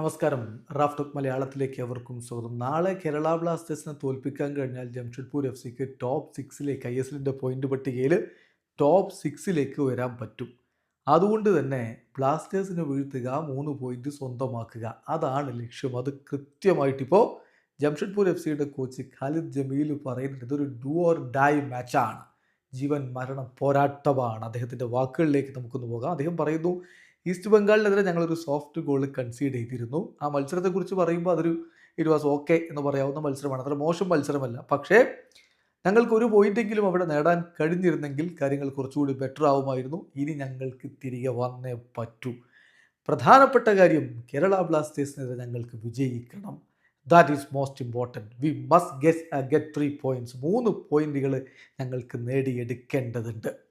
നമസ്കാരം. Raf talk മലയാളത്തിലേക്ക് അവർക്കും സ്വാഗതം. നാളെ കേരള ബ്ലാസ്റ്റേഴ്സിനെ തോൽപ്പിക്കാൻ കഴിഞ്ഞാൽ ജംഷഡ്പൂർ എഫ് സിക്ക് ടോപ്പ് സിക്സിലേക്ക് ഐ എസ് എല്ലിന്റെ പോയിന്റ് പട്ടികയിൽ ടോപ്പ് സിക്സിലേക്ക് വരാൻ പറ്റും. അതുകൊണ്ട് തന്നെ ബ്ലാസ്റ്റേഴ്സിനെ വീഴ്ത്തുക മൂന്ന് പോയിന്റ് സ്വന്തമാക്കുക. അതാണ് ലക്ഷ്യം. അത് കൃത്യമായിട്ടിപ്പോൾ ജംഷഡ്പൂർ എഫ് സിയുടെ കോച്ച് ഖാലിദ് ജമീൽ പറയുന്നുണ്ട്. ഇതൊരു ഡു ഓർ ഡൈ മാച്ചാണ് ജീവൻ മരണ പോരാട്ടമാണ്. അദ്ദേഹത്തിന്റെ വാക്കുകളിലേക്ക് നമുക്കൊന്ന് പോകാം. അദ്ദേഹം പറയുന്നു ഈസ്റ്റ് ബംഗാളിനെതിരെ ഞങ്ങളൊരു സോഫ്റ്റ് ഗോൾ കൺസീഡ് ചെയ്തിരുന്നു. ആ മത്സരത്തെക്കുറിച്ച് പറയുമ്പോൾ അതൊരു ഇറ്റ് വാസ് ഓക്കെ എന്ന് പറയാവുന്ന മത്സരമാണ്. അത്ര മോശം മത്സരമല്ല. പക്ഷേ ഞങ്ങൾക്ക് ഒരു പോയിന്റെങ്കിലും അവിടെ നേടാൻ കഴിഞ്ഞിരുന്നെങ്കിൽ കാര്യങ്ങൾ കുറച്ചുകൂടി ബെറ്റർ ആവുമായിരുന്നു. ഇനി ഞങ്ങൾക്ക് തിരികെ വന്നേ പറ്റൂ. പ്രധാനപ്പെട്ട കാര്യം കേരള ബ്ലാസ്റ്റേഴ്സിനെതിരെ ഞങ്ങൾക്ക് വിജയിക്കണം. That is most important we must get get three points മൂന്ന് പോയിന്റുകൾ ഞങ്ങൾക്ക് നേടിയെടുക്കേണ്ടതുണ്ട്.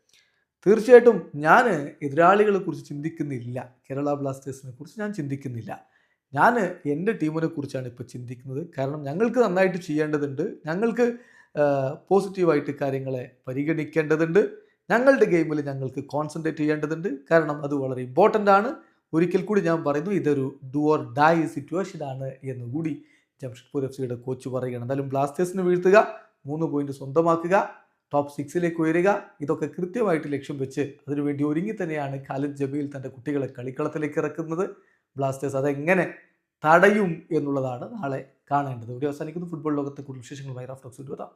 തീർച്ചയായിട്ടും ഞാൻ എതിരാളികളെ കുറിച്ച് ചിന്തിക്കുന്നില്ല. കേരള ബ്ലാസ്റ്റേഴ്സിനെ കുറിച്ച് ഞാൻ ചിന്തിക്കുന്നില്ല. ഞാൻ എന്റെ ടീമിനെ കുറിച്ചാണ് ഇപ്പോൾ ചിന്തിക്കുന്നത്. കാരണം ഞങ്ങൾക്ക് നന്നായിട്ട് ചെയ്യേണ്ടതുണ്ട്. ഞങ്ങൾക്ക് പോസിറ്റീവായിട്ട് കാര്യങ്ങളെ പരിഗണിക്കേണ്ടതുണ്ട്. ഞങ്ങളുടെ ഗെയിമിൽ ഞങ്ങൾക്ക് കോൺസെൻട്രേറ്റ് ചെയ്യേണ്ടതുണ്ട്. കാരണം അത് വളരെ ഇമ്പോർട്ടന്റ് ആണ്. ഒരിക്കൽ കൂടി ഞാൻ പറയുന്നു ഇതൊരു ഡു ഓർ ഡൈ സിറ്റുവേഷൻ ആണ് എന്ന് കൂടി ജംഷഡ്പൂർ എഫ് സിയുടെ കോച്ച് പറയുകയാണ്. എന്തായാലും ബ്ലാസ്റ്റേഴ്സിന് വീഴ്ത്തുക മൂന്ന് പോയിന്റ് സ്വന്തമാക്കുക. ടോപ്പ് സിക്സിലേക്ക് ഉയരുക. ഇതൊക്കെ കൃത്യമായിട്ട് ലക്ഷ്യം വെച്ച് അതിനുവേണ്ടി ഒരുങ്ങി തന്നെയാണ് ഖാലിദ് ജബീൽ തന്റെ കുട്ടികളെ കളിക്കളത്തിലേക്ക് ഇറക്കുന്നത്. ബ്ലാസ്റ്റേഴ്സ് അതെങ്ങനെ തടയും എന്നുള്ളതാണ് നാളെ കാണേണ്ടത്. ഇവിടെ അവസാനിക്കുന്നു. ഫുട്ബോൾ ലോകത്തെ കൂടുതൽ വിശേഷങ്ങളുമായി റഫ്ലക്സ് വരാം.